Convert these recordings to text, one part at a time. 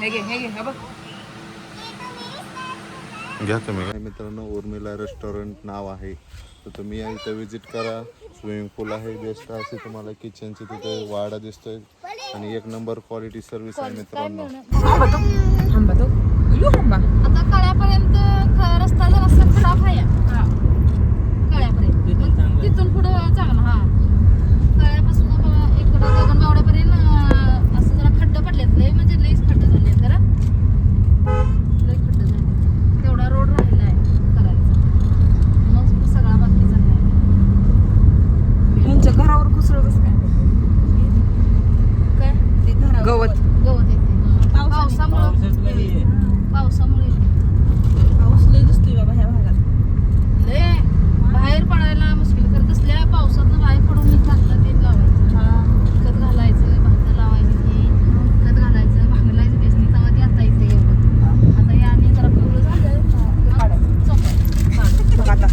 हे घे हे घे हे बघ. घ्या तुम्ही. मित्रांनो उर्मिला रेस्टॉरंट नाव आहे. तर तुम्ही या इथं विजिट करा. स्विमिंग पूल आहे बेस्ट असे तुम्हाला किचनची तिथे वाडा दिसतोय. आणि एक नंबर क्वालिटी सर्व्हिस आहे मित्रांनो. आता कळ्यापर्यंत रस्ता जरा खराब आहे कळ्यापर्यंत मग तिथून पुढं चांगला हा कळ्यापासून बघा इकडं गगनबावड्यापर्यंत अं, असं जरा खड्ड पडलेत लय म्हणजे लईच खड्ड झाले जरा लय खड्ड झाले तेवढा रोड राहिला आहे करायचा मग सगळा बाकीचा आहे यांच्या घरावर घुसळ कसं काय काय ते घरा गवत गवत येते पावसामुळं पावसामुळे पाऊस लय दिसतोय बाबा ह्या भागात लय बाहेर पडायला मुश्किल तर तसल्या पावसात बाहेर पडून मी घातलं ते लावायचं खत घालायचं भात लावायची ती खत घालायचं भांगलायचं बेसनी तेव्हा ते आतायचं एवढं आता हे आणि जरा पिवळं झालं मग चोपायचं. बघ आता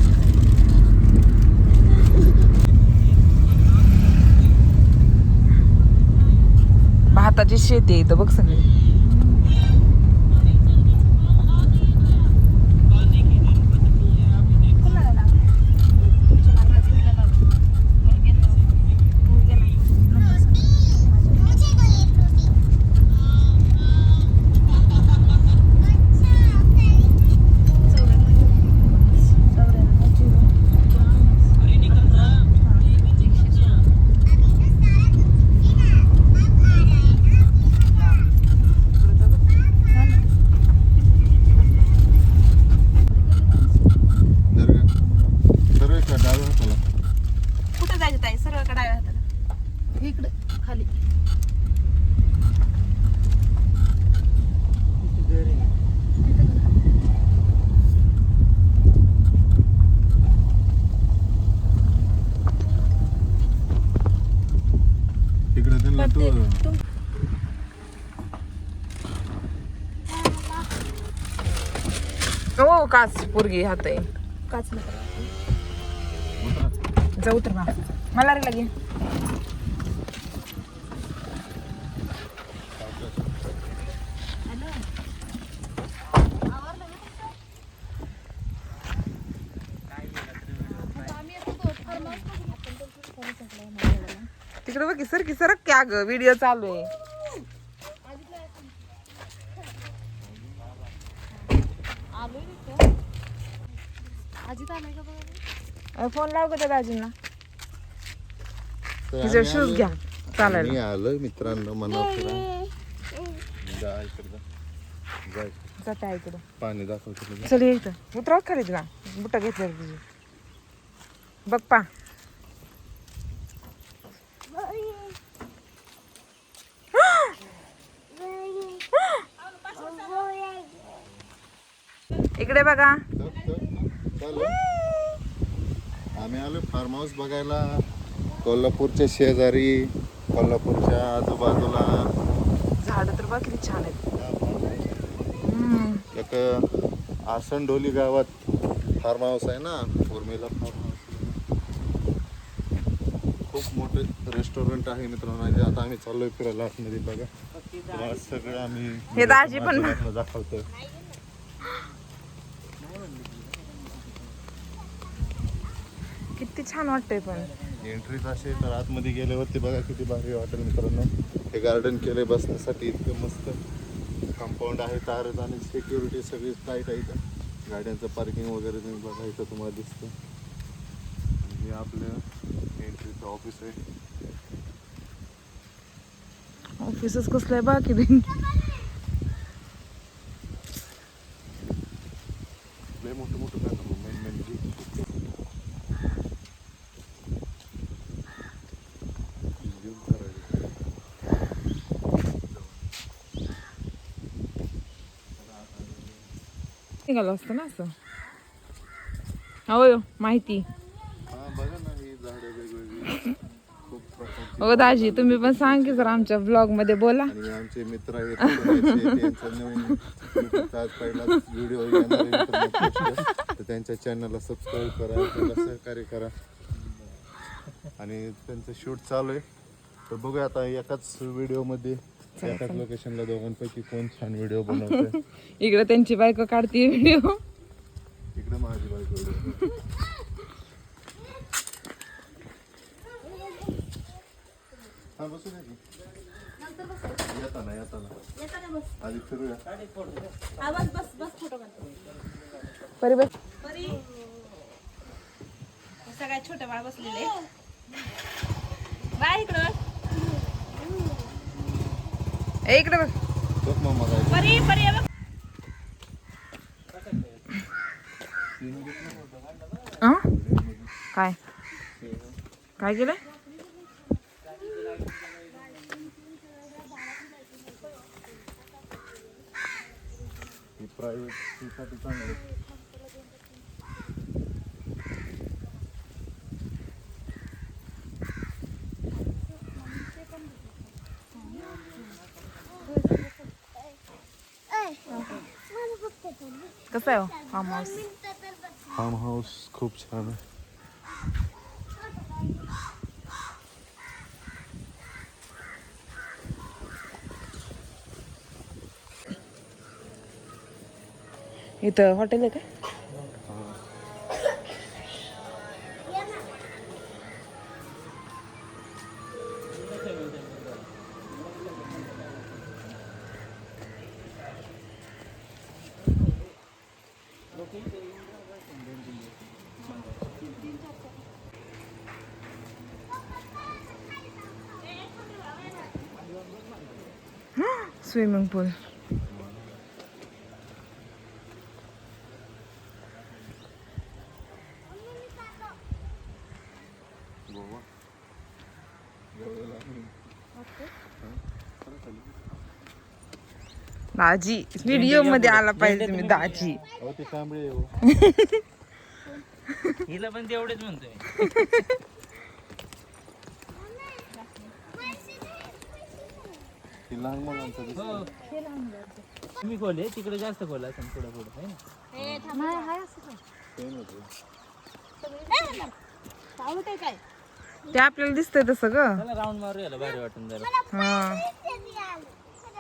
भाताची शेती आहे इथं बघ सगळी जर सर्व का डाव्या हाताला कुठे जायचं ताई सरळ का डाव्या हाताला इकडं खाली तिकडे त्यांना तू हो काच पोरगी हात आहे काच जाऊ तर बा. मला रे लागे. तिकडे बघ सर की सरक क्या ग व्हिडिओ चालू आहे आलोय तिथं अजित आलाय का बघा फोन लाव त्या दाजींना. तर तिचे आम्ही शूज. घ्या चालायला. मी आलोय मित्रांनो मना फिरा जा इकडे जा. जा इकडे. जाते इकडं. पाणी दाखवतो तुला चल ये इथं. उतराव खाली तुला. बुटा घेतल्या तुझी बघ पा. इकडे बघा. चल, चल, चल. आम्ही आलो फार्म हाऊस बघायला. कोल्हापूरच्या शेजारी कोल्हापूरच्या आजूबाजूला. झाड तर बघ किती छान आहेत. एक आसनडोली गावात फार्म हाऊस आहे ना उर्मिला फार्म हाऊस खूप मोठे रेस्टॉरंट आहे मित्रांनो. आता आम्ही चाललोय फिरायला आतमध्ये बघा. सगळं आम्ही हे दाजी पण- दाखवतोय. किती छान वाटतंय पण. एंट्रीच असे तर आतमध्ये गेल्यावरती बघा किती भारी वाटेल मित्रांनो. हे गार्डन केले बसण्यासाठी इतकं मस्त. कंपाऊंड आहे तारच आणि सिक्युरिटी सगळी टाईट आहे इथं. गाड्यांचं पार्किंग वगैरे तुम्ही बघा इथं तुम्हाला दिसतं. आणि हे आपलं एंट्रीचं ऑफिस आहे. ऑफिसच कसलं आहे बा किती? लय मोठं मोठं काय नको मेन मेन जी Zoom करायचं. निघालं असतं ना असं. माहिती. हा प्रकारची हो दाजी तुम्ही पण सांग की जर आमच्या ब्लॉगमध्ये बोला. आमचे मित्र आहेत त्यांच्या चॅनलला सबस्क्राईब करा त्यांना सहकार्य करा. आणि त्यांचं शूट चालू आहे. तर बघूया आता एकाच व्हिडिओमध्ये एकाच लोकेशनला दोघांपैकी कोण छान व्हिडिओ बनवतोय? इकडे त्यांची बायको काढते व्हिडिओ इकडे माझी बायको video. हा बसू दे. की. येताना येताना. आधी फिरूया. परी बस. सगळ्यात छोटे बाळ बसलेले बाय इकडं ए इकडे बघ? काय? काय केलंय प्रायव्हेट आहे फार्म हाऊस फार्म हाऊस खूप छान आहे इथं हॉटेल आहे का स्विमिंग पूल दाजी व्हिडिओमध्ये आला पाहिजे तुम्ही दाजी. हो. हिला पण तेवढेच म्हणतोय. लहान मुलांचं दिसतं. तुम्ही खोल आहे तिकडे जास्त खोल असेल पुढे पुढे आहे ना नाही हाय असं ते काय ते आपल्याला दिसतंय तसं ग. त्याला राऊंड मारू याला भारी वाटून जरा हा.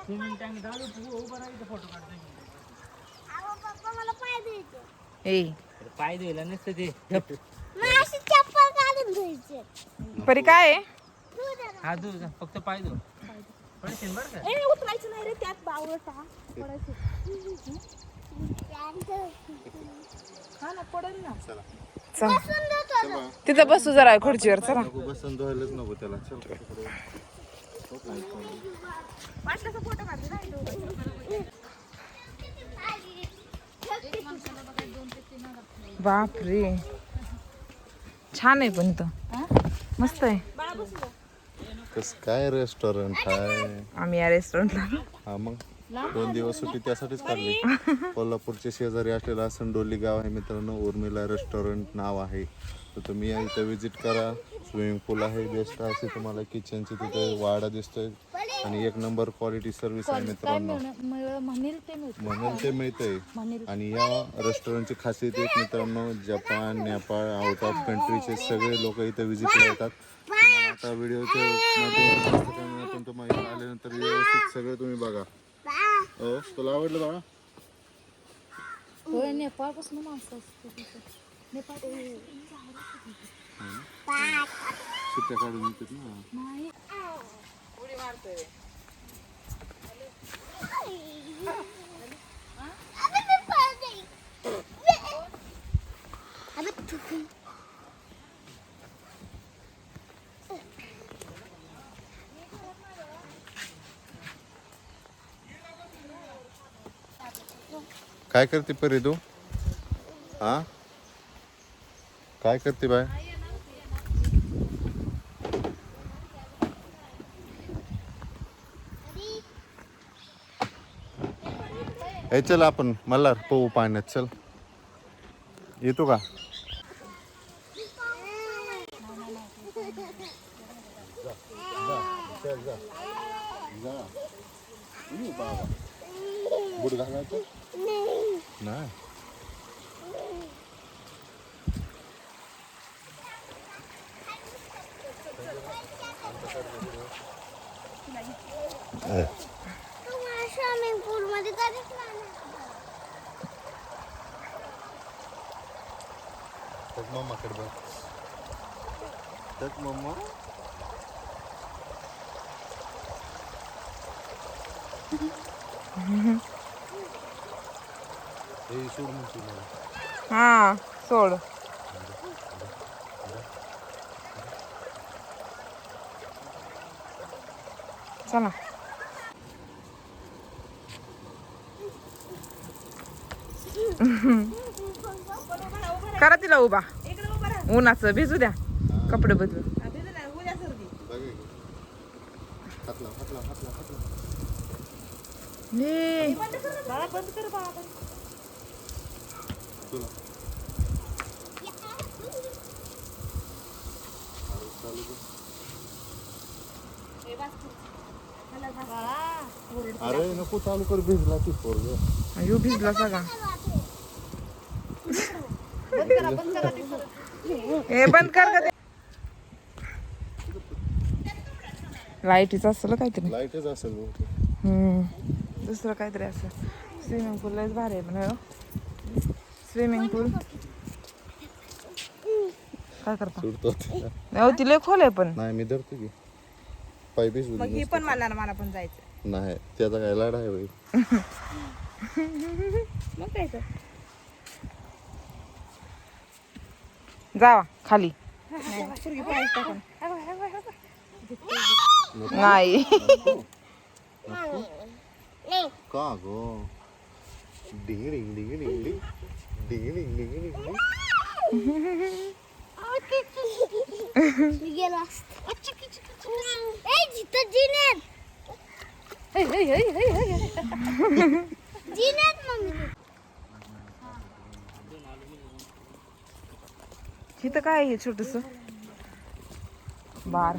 स्विमिंग टँक दारू उभं राहायचं फोटो पाय द्यायला नसतं ते परी काय आहे? हा फक्त पाय दो ए उचलायचं नाही रे त्यात बावळटा हा ना पडेल ना. चला. चल. तिथं बसू जरा खुर्चीवर चला. बसन धुवायलाच नको त्याला. चल. पाटलाचा फोटो काढते ना बापरे. छान आहे पण इथं. मस्त आहे. कस काय रेस्टॉरंट आहे? आम्ही या रेस्टॉरंटला हा मग दोन दिवस सुट्टी त्यासाठीच काढली. कोल्हापूरच्या शेजारी असलेलं असं डोली गाव आहे मित्रांनो उर्मिला रेस्टॉरंट नाव आहे. तर तुम्ही या इथं विजिट करा. स्विमिंग पूल आहे बेस्ट असे तुम्हाला किचनचे तिथे वाडा दिसतोय. आणि एक नंबर क्वालिटी सर्व्हिस आहे मित्रांनो. म्हणेल ते मिळतं. म्हणून ते मिळतंय. आणि या रेस्टॉरंटची खासियत एक मित्रांनो जपान नेपाळ आउट ऑफ कंट्रीचे सगळे लोक इथे व्हिजिटला येतात. आता व्हिडिओच्या माध्यमातून तुम्हाला आल्यानंतर व्यवस्थित सगळं तुम्ही बघा. हो? तुला आवडलं बाळा? होय नेपाळपासून माणसं सुट्ट्या काढून येतात ना. नाही. काय करते परी तू हा? काय करते बाय? ए चल आपण मल्हार पोहू पाण्यात चल. येतो का? तक मम्माकडे बघ तक मम्मा हे सोड म्हणते मला हा सोड चला. करा उभा. उन्हाचं भिजू द्या. कपडे बदलू. अरे नको चालू कर भिजला ती पोरग. भिजला सगळा. हे बंद कर ग. लाईटीच असलं काहीतरी. लाईटच असेल. हम्म. दुसरं काहीतरी असं स्विमिंग पूल लयच भारी आहे पण स्विमिंग पूल काय करता? सुटतो नाही ती लय खोल आहे पण. नाही मी धरतो की. पाय भिजू मग ही. पण म्हणणार मला पण जायचं नाही त्याचा काय लाड आहे बाई. मग काय तर. जावा खाली. नाही. का गो? डिंग डिंग डिंग डिंग डिंग डिंग डिंग डिंग डिंग डिंग. गेला ए जिथं जिनेत जिनेत मम्मी. इथं काय आहे छोटस? बार.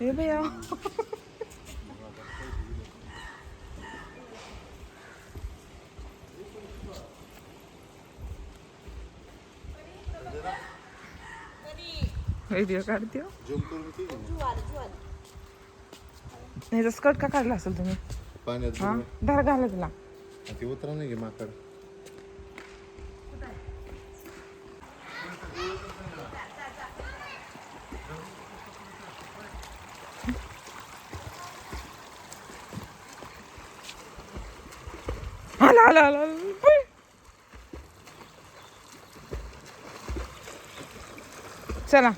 हे भैया. व्हिडिओ काढते हो. घे. ह्याचा स्कर्ट का काढला असेल तुम्ही पाण्यात हा बुडवं. धार घाला तिला आणि ती उतरा नाही गे माकड आला आला आला आला. पळ. चला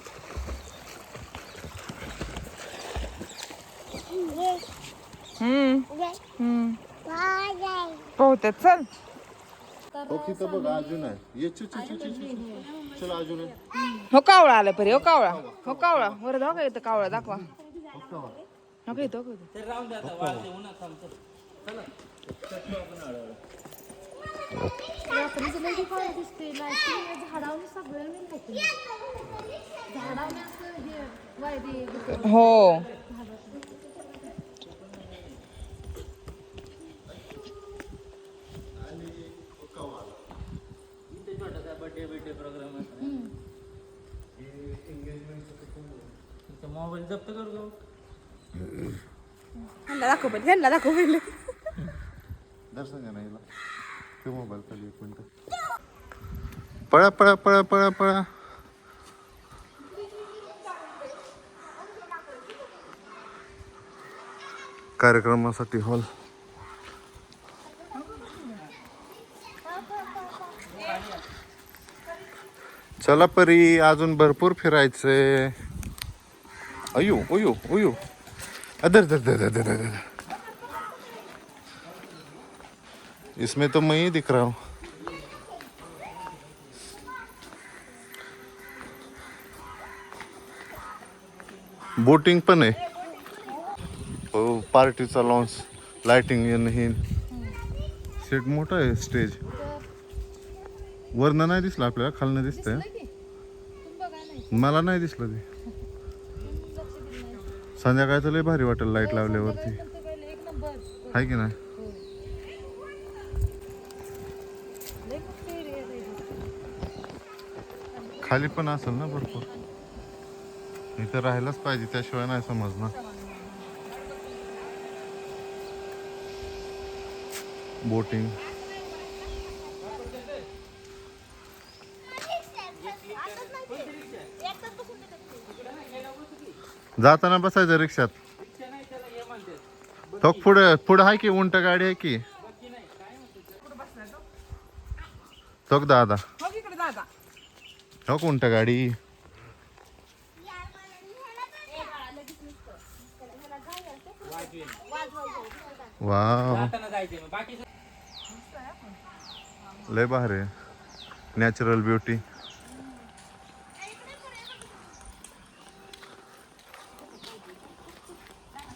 हम्म पोहते चल. ओके अजून ये चल अजून हो कावळा आला परी हो कावळा. हो कावळा. वर दाखव येतो कावळा? दाखवा. हो येतो हो. प्रोग्राम असतो तुमचा मोबाईल जप्त करू का ह्यांना दाखव पहिले ह्यांना दाखव पहिले. दर्शन नाही ते मोबाईल खाली एक मिनिट. पळा पळा पळा पळा पळा. कार्यक्रमासाठी हॉल. चला परी अजून भरपूर फिरायचंय. अयो अयो अयो अदर दर दर दर दर दर इसमें तो मैं ही दिख रहा हूँ. बोटिंग पण आहे. हो, पार्टीचा लॉन्च लाइटिंग हे. सेट मोठा आहे स्टेज. वरनं नाही दिसलं आपल्याला खालनं दिसतंय. मला नाही दिसलं ते. संध्याकाळचं लय भारी वाटेल लाइट लावल्यावरती. एक नंबर. आहे की नाही? खाली पण असेल ना भरपूर. इथं राहायलाच पाहिजे त्याशिवाय नाही समजणार. बोटिंग जाताना बसायचं रिक्षात. तो पुढे पुढे आहे की उंट गाडी आहे की? तो दादा. हो उंट गाडी. वाव. लय भारी. नॅचरल ब्युटी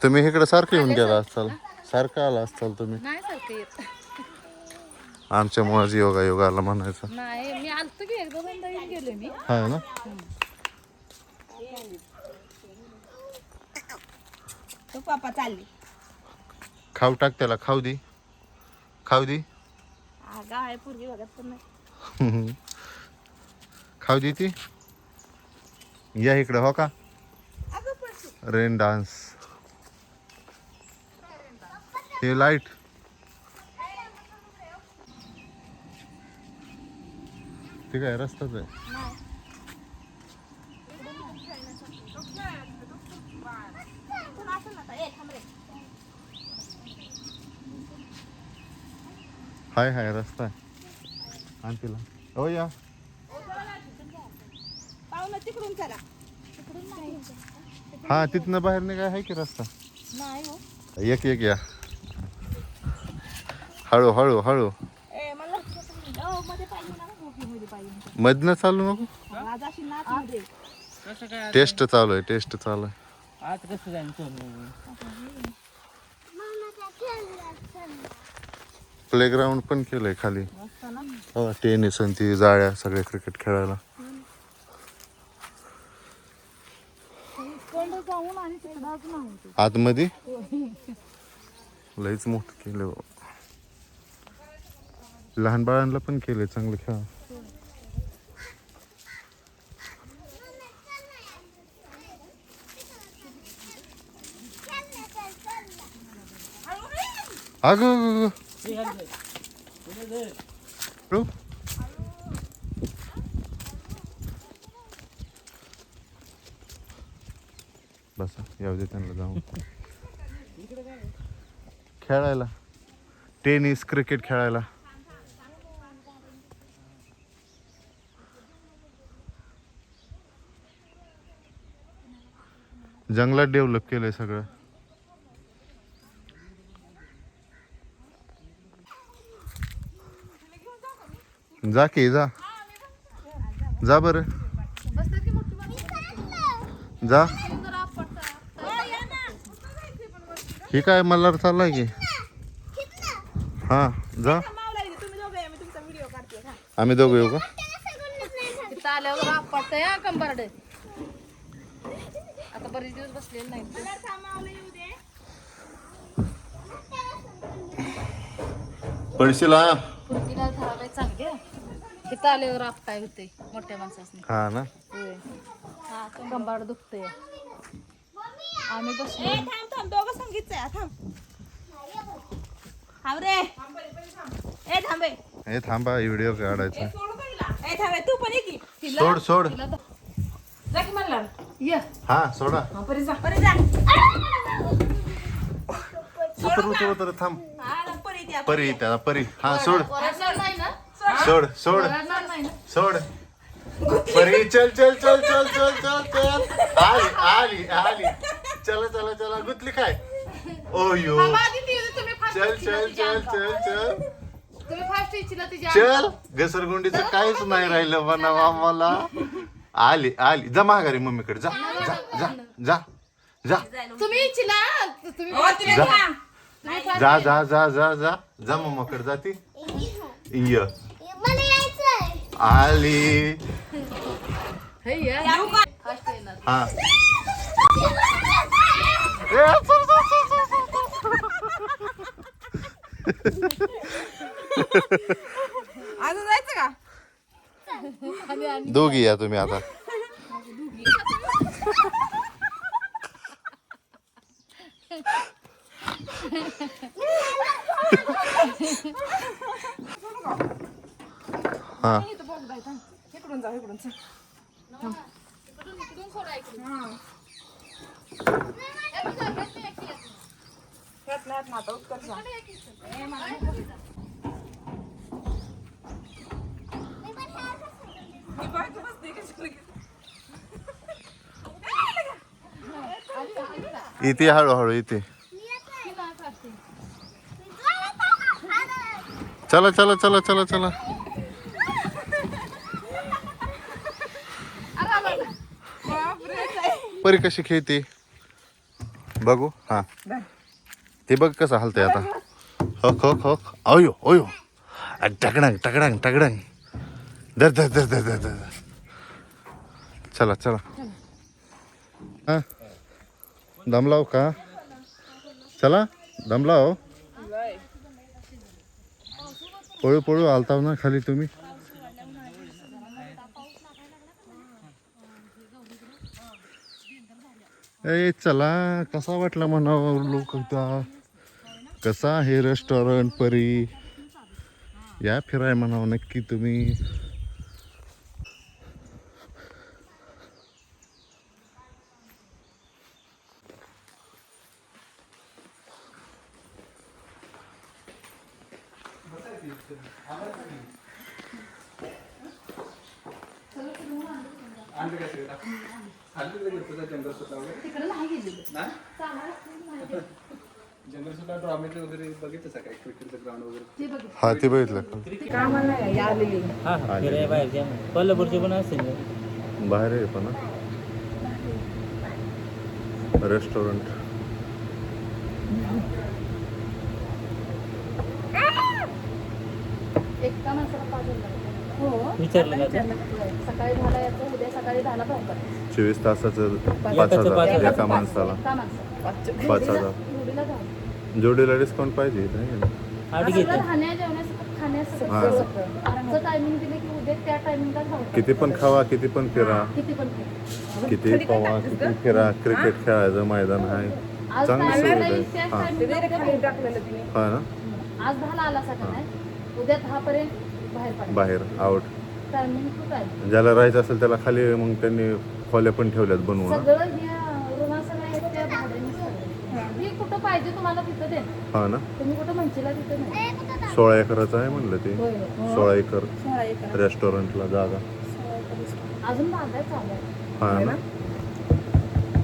तुम्ही इकडे सारखं येऊन गेला असाल. सारखं आला असाल तुम्ही. नाही सारखं येत. आमच्या मुळाच योगा योगाला म्हणायचं. नाही मी आलतो की एकदा दोनदा येऊन गेले मी. हा ना? तो पापा चालली. खाऊ टाक त्याला खाऊ दे. खाऊ दे. अगं आहे पूर्वी बघत पण नाही. खाऊ दे ती. या इकडे हो का? अगं पण रेन डान्स. हे लाइट ठीक आहे रस्ताच आहे? हाय हाय रस्ता आहे. आण तिला. हो या. पाहुणं तिकडून चला हा तिथनं बाहेर निघाय आहे की रस्ता? नाही हो. एक एक या. हळू हळू हळू. ए मला मध्ये पाहिजे ना मोठी मध्ये पाहिजे. मधनं चालू नको? टेस्ट चालू आहे टेस्ट चालू आहे. आज कसं जाईन सोडून प्लेग्राऊंड पण केलंय खाली. हो टेनिस आणि ती जाळ्या सगळे क्रिकेट खेळायला. आतमध्ये? लईच मोठं केलं. लहान बाळांना पण केलंय चांगलं खेळा. अगं बसा येऊ दे त्यांना जाऊन. खेळायला. टेनिस क्रिकेट खेळायला. जंगलात डेव्हलप केलंय सगळं. जा की जा. जा बर. बसतात की मोठी माणसं जा. जरा आपटतं. ही काय मल्हार चाललाय की? हा जा. मावला इथे तुम्ही दोघे मी तुमचा व्हिडिओ काढते हा आम्ही दोघं येऊ का? तिथं आल्यावर आपटतंय हा कंबरड. आता बरेच दिवस बसलेले नाही पडशील? हा धरायला चांगली आहे. तिथं आल्यावर आपटाय होते मोठ्या माणसासनी. हा ना. होय. कंबाड दुखतंय. आम्ही बसलो ए थांब थांब दोघं संगीतच आहे थांब. थांब रे. ए थांब ए. हे थांबा व्हिडिओ काढायचा. ए थांब तू पण ये की. सोड सोड. जा की म्हणला ये. हा सोडा. हा परी जा. परी जा. उतर उतर उतर थांब. हा परी त्याला परी. हा सोड. वरडणार नाही ना? सोड सोड. वरडणार नाही ना सोड. परी चल चल चल चल चल चल चल. आली आली आली. चला चला चला. गुतली काय? ओ यो आधी ती तुम्ही फास्ट चल चल चल चल चल. तुम्ही फास्ट इच्छिला तिच्या चल. घसरगुंडीचं काहीच नाही राहिलं म्हणावं आम्हाला आली आली. जा माघारी मम्मीकडे. जा जा जा जा जा. तुम्ही इच्छिला तुम्ही हो, तिला जा. घ्या. जा जा जा जा जा. जा मम्माकडे जाती य. मला यायचंय. आली. हे या. फास्ट येणार. हा. ए, चल, चल, चल, चल, चल. अजून जायचं का आणि आणि दोघी या तुम्ही आता हा इथं बघ जायचं इकडून जाऊ इकडून चल इकडून इकडून सोडा इकडून हा ए, तुझ्या घरात नाही एकटी आहे. ह्यात नाही ना आता उत्तर जा मी बायको बसते कशाला घेते? इथे हळूहळू येते चला चला चला चला चला परी कशी खेळते बघू हा ते बघ कसं हलतंय आता हक हक हक अयो अयो टकडांग टकडांग टकडांग धर धर धर धर धर दर चला चला हा दमलाव का? चला दमलाव पळू पळू आलताव ना खाली तुम्ही. ए चला कसा वाटला म्हणावं लोक कसा आहे रेस्टॉरंट परी? या फिराय म्हणावं नक्की तुम्ही तिकडे नाही गेलेली. ते बघितलं. हा? ते बघितलं. हा हा कोल्हापूरचे पण असतील ना? बाहेर आहे पण रेस्टॉरंट माणसाला पाच. हो. विचारलं का आता? सकाळी दहाला यायचं उद्या सकाळी दहाला बाहेर चोवीस तासाचं पाच एकाचं पाच हजार हजार. एका माणसाला. एका माणसाला. पाच हजार. जोडीला दहा. जोडीला डिस्काउंट पाहिजे सगळं. खाण्याचं टायमिंग दिलं की उद्या त्या टायमिंगला किती पण खावा किती पण फिरा. किती पण खा. किती पवा किती फिरा. क्रिकेट खेळायचं मैदान आहे. आज चांगली सुविधा आहे. त्याच हा. उद्या. टाकलेलं तिने. हा ना? आज दहाला आला सकाळ नाही? उद्या बाहेर पडा बाहेर आउट टायमिंग खूप आहे. ज्याला राहायचं असेल त्याला खाली मग त्यांनी खोल्या पण ठेवल्यात बनवून. सगळं हे रुणासंग आहे त्या भाड्याने सगळं. हे कुठं पाहिजे तुम्हाला तिथं दे. हा ना. तुम्ही कुठं म्हणशीला तिथं नाही. सोळा एकराचं आहे म्हणलं ते. होय होय. सोळा एकर सोळा एकर. रेस्टॉरंटला जागा. अजून बांधाय चालू आहे हा ना.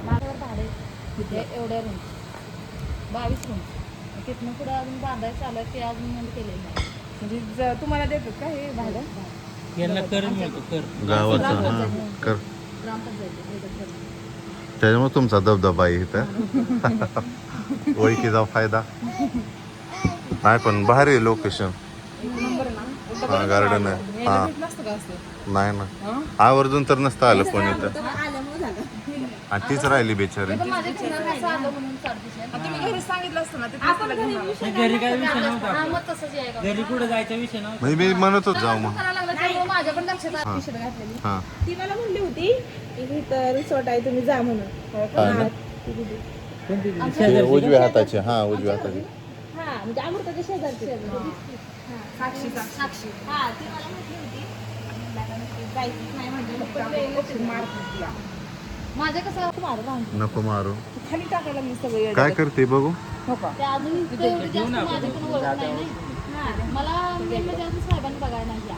माझ्यावर भाडे तिथे एवढ्या रूम बावीस रूम तिथनं पुढे अजून बांधाय चालू आहे ते अजून केलेलं नाही. म्हणजे ज- तुम्हाला देतात का हे भाडं? यांना कर मिळतो कर. गावाचं हा कर. ग्रामपंचायत त्याच्यामुळे तुमचा दबदबा आहे इथं. ओळखीचा फायदा. नाही पण भारी लोकेशन हा गार्डन आहे. हा नसतं का असं? नाही ना. आवर्जून तर नसतं आलं पण इथं आणि तीच राहिली बेचारी. तुम्ही घरी सांगितलं असतं ना ते. घरी काय विषय नव्हता. हा मग तसंच आहे का घरी कुठं जायचा विषय नव्हता. म्हणजे मी म्हणत होत जाऊ मग. करायला लागला त्यामुळे माझ्या पण लक्षात आलं. टी-शर्ट घातलेली. हा. ती मला म्हणली होती की इथं रिसॉर्ट आहे तुम्ही जा म्हणून. हा. ना. ते उजव्या हाताची. हा उजव्या हाताची. हा म्हणजे अमृताच्या शेजारची. साक्षी साक्षी. हा ती मला म्हटली होती. नाही म्हणजे मारतो तुला माझ्या कसं मार नको मारू. खाली टाकायला मी सगळं काय करते बघू? हो का ते अजून इतकं एवढी जास्त माझ्याकडून ओळख नाही. ना हा मला म्हणजे अजून साहेबांनी बघायला नाही या.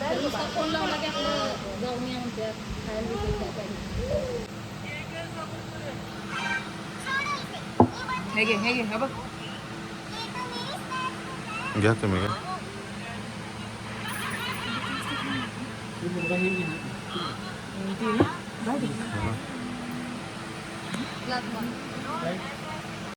तर नुसता फोन लावला की आपलं जाऊन या म्हणतात खायला बिल काय पाहिजे हे घे हे घे हा बघ. घ्या तुम्ही घ्या. Bismillahirrahmanirrahim ini. Ini dia. Baik. Lahat mo. Right?